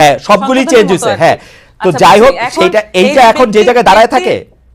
হ্যাঁ সবগুলি চেঞ্জ হয়েছে হ্যাঁ। তো আচ্ছা, যাই হোক সেটা সেইটা এইটা এখন যে জায়গায় দাঁড়ায় থাকে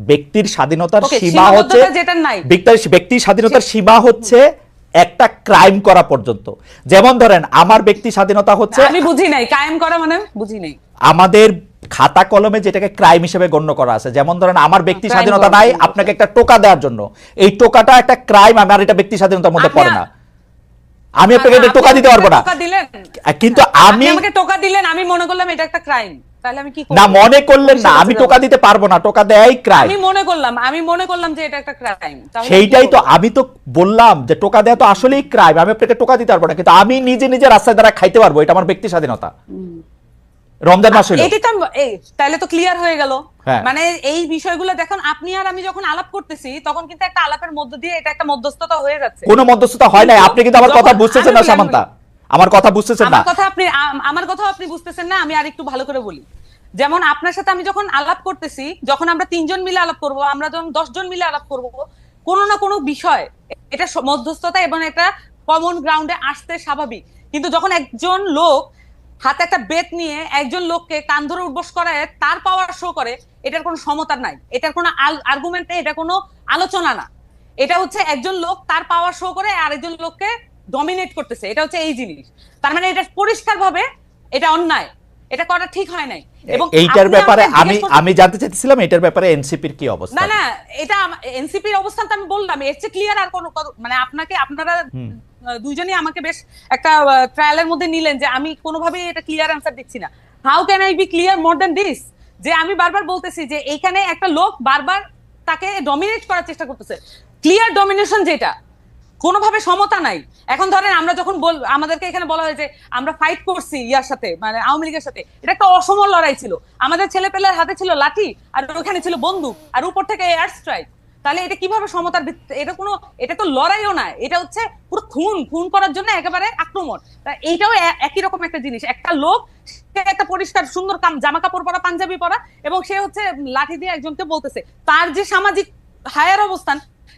ব্যক্তির স্বাধীনতার সীমা হচ্ছে সীমাবদ্ধতা যেটার নাই। ব্যক্তি- ব্যক্তি স্বাধীনতার সীমা হচ্ছে একটা ক্রাইম করা পর্যন্ত। যেমন ধরেন আমার ব্যক্তি স্বাধীনতা হচ্ছে আমি বুঝি নাই। কায়েম করা মানে বুঝি নাই। আমাদের খাতা কলমে যেটাকে ক্রাইম হিসেবে গণ্য করা আছে। যেমন ধরেন আমার ব্যক্তি স্বাধীনতা নাই আপনাকে একটা টোকা দেওয়ার জন্য। এই টোকাটা একটা ক্রাইম আমার এটা ব্যক্তি স্বাধীনতার মধ্যে পড়ে না। আমি আপনাকে এটা টোকা দিতে পারব না। কিন্তু আমি আমাকে টোকা দিলেন আমি মনে করলাম এটা একটা ক্রাইম তাহলে আমি কি করব? না মনে করলেন না। আমি টোকা দিতে পারব না। টোকা দেয়াই ক্রাইম আমি মনে করলাম আমি মনে করলাম যে এটা একটা ক্রাইম সেইটাই তো আমি তো বললাম যে টোকা দেয়া তো আসলেই ক্রাইম আমি আপনাকে টোকা দিতে পারব না। কিন্তু আমি নিজে নিজে রাস্তায় দ্বারা খাইতে পারব। এটা আমার ব্যক্তি স্বাধীনতা। রমজান মাস হইল। এটি তো এই তাহলে তো ক্লিয়ার হয়ে গেল। হ্যাঁ। মানে এই বিষয়গুলো দেখুন আপনি আর আমি যখন আলাপ করতেছি তখন কিন্তু একটা আলাপের মধ্য দিয়ে এটা একটা মধ্যস্থতা হয়ে যাচ্ছে। কোনো মধ্যস্থতা হয় নাই। আপনি কিন্তু আমার কথা বুঝতেছেন না সামান্তা। আমার কথা বুঝতেছেন না। আমার কথা আপনি আমার কথা আপনি বুঝতেছেন না আমি আর একটু ভালো করে বলি। যেমন আপনার সাথে আমি যখন আলাপ করতেছি যখন আমরা তিনজন মিলে আলাপ করব আমরা যখন দশজন মিলে আলাপ করব কোনো না কোনো বিষয় এটা মধ্যস্থতা এবং একটা কমন গ্রাউন্ডে আসতে স্বাভাবিক। কিন্তু যখন একজন লোক হাতে একটা বেত নিয়ে একজন লোককে কান ধরে উঠবস করায় তার পাওয়ার শো করে এটার কোনো সমতা নাই। এটার কোনো আর্গুমেন্ট নেই এটা কোনো আলোচনা না। এটা হচ্ছে একজন লোক তার পাওয়ার শো করে আরেকজন লোককে ডমিনেট করতেছে। এটা হচ্ছে এই জিনিস। তার মানে এটা পরিষ্কার ভাবে এটা অন্যায়। এটা করা ঠিক হয় নাই। এবং এইটার ব্যাপারে আমি আমি জানতে চাইছিলাম এটার ব্যাপারে এনসিপির কি অবস্থা। না না এটা এনসিপির অবস্থান তো আমি বললাম এর চেয়ে ক্লিয়ার আর কোনো মানে আপনাকে আপনারা দুইজনই আমাকে বেশ একটা ট্রায়ালের মধ্যে নিলেন যে আমি কোনোভাবেই এটা ক্লিয়ার অ্যান্সার দিচ্ছি না। How can I be clear more than this যে আমি বারবার বলতেছি যে এইখানে একটা লোক বারবার তাকে ডমিনেট করার চেষ্টা করতেছে। ক্লিয়ার ডমিনেশন যেটা, কোনোভাবে সমতা নাই। এখন ধরেন আমরা যখন বল, আমাদেরকে এখানে বলা হয় যে আমরা ফাইট করছি ইয়ার সাথে মানে আওয়ামী লীগের সাথে, এটা একটা অসম লড়াই ছিল। আমাদের ছেলে পেলের হাতে ছিল লাঠি, আর ওখানে ছিল বন্দুক, আর উপর থেকে এয়ার স্ট্রাইক তাহলে এটা কীভাবে সমতার এটা কোনো, এটা তো লড়াইও না, এটা হচ্ছে পুরো খুন খুন করার জন্য একেবারে আক্রমণ। তা এইটাও একই রকম একটা জিনিস, একটা লোক একটা পরিষ্কার, সুন্দর জামা কাপড় পরা, পাঞ্জাবি পরা, এবং সে হচ্ছে লাঠি দিয়ে একজনকে বলতেছে। তার যে সামাজিক হায়ার অবস্থান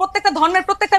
প্রত্যেকটা ধর্মের প্রত্যেকটা